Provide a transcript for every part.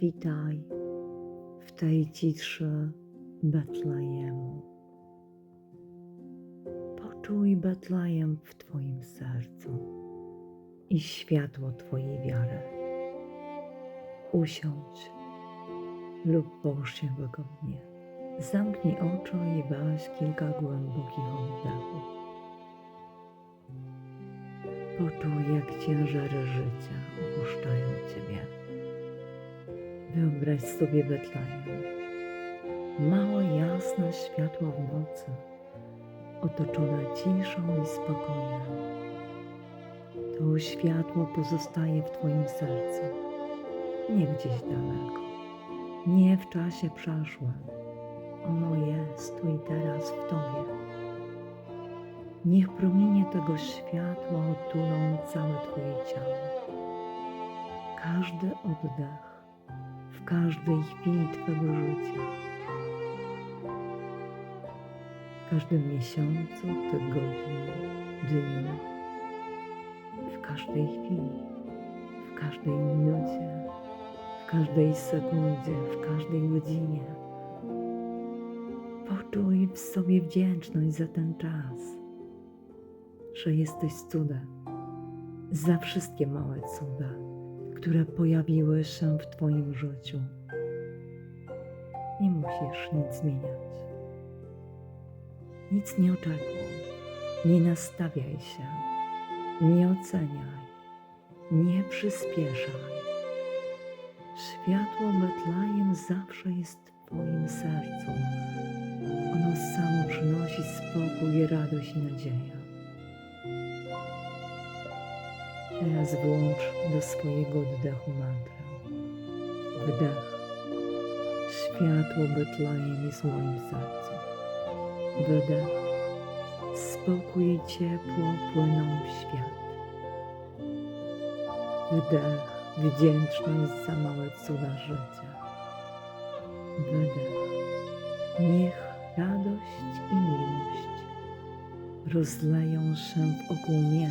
Witaj w tej ciszy Betlejemu. Poczuj Betlejem w Twoim sercu i światło Twojej wiary. Usiądź lub połóż się wygodnie. Zamknij oczy i weź kilka głębokich oddechów. Poczuj, jak ciężary życia opuszczają Ciebie. Wyobraź sobie Betlejem. Małe, jasne światło w nocy, otoczone ciszą i spokojem. To światło pozostaje w Twoim sercu, nie gdzieś daleko, nie w czasie przeszłym. Ono jest tu i teraz w Tobie. Niech promienie tego światła otulą całe Twoje ciało. Każdy oddech każdej chwili Twego życia. W każdym miesiącu, tygodniu, dniu, w każdej chwili, w każdej minucie, w każdej sekundzie, w każdej godzinie. Poczuj w sobie wdzięczność za ten czas, że jesteś cudem, za wszystkie małe cuda, które pojawiły się w Twoim życiu. Nie musisz nic zmieniać. Nic nie oczekuj, nie nastawiaj się, nie oceniaj, nie przyspieszaj. Światło Betlejem zawsze jest w Twoim sercu. Ono samo przynosi spokój, radość i nadzieję. Teraz włącz do swojego oddechu mantrę. Wdech. Światło Betlejem w moim sercu. Wydech. Spokój i ciepło płyną w świat. Wdech. Wdzięczność za małe cuda życia. Wydech. Niech radość i miłość rozleją się wokół mnie.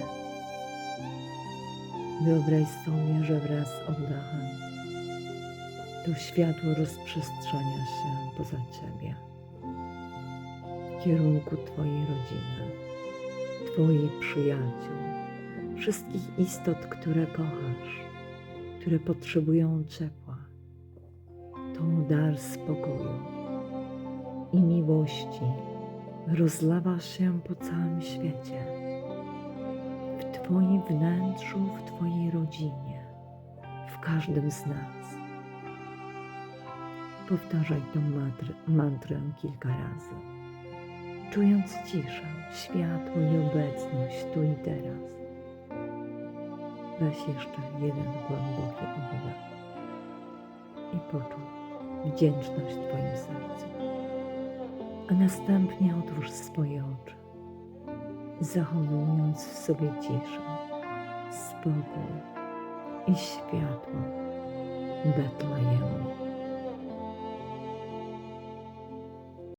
Wyobraź sobie, że wraz z oddechem to światło rozprzestrzenia się poza Ciebie, w kierunku Twojej rodziny, Twoich przyjaciół, wszystkich istot, które kochasz, które potrzebują ciepła. To dar spokoju i miłości rozlewa się po całym świecie Twoim wnętrzu, w Twojej rodzinie, w każdym z nas. Powtarzaj tę mantrę, mantrę kilka razy, czując ciszę, światło i obecność tu i teraz. Weź jeszcze jeden głęboki oddech i poczuj wdzięczność w Twoim sercu, a następnie otwórz swoje oczy zachowując w sobie ciszę, spokój i światło Betlejemu.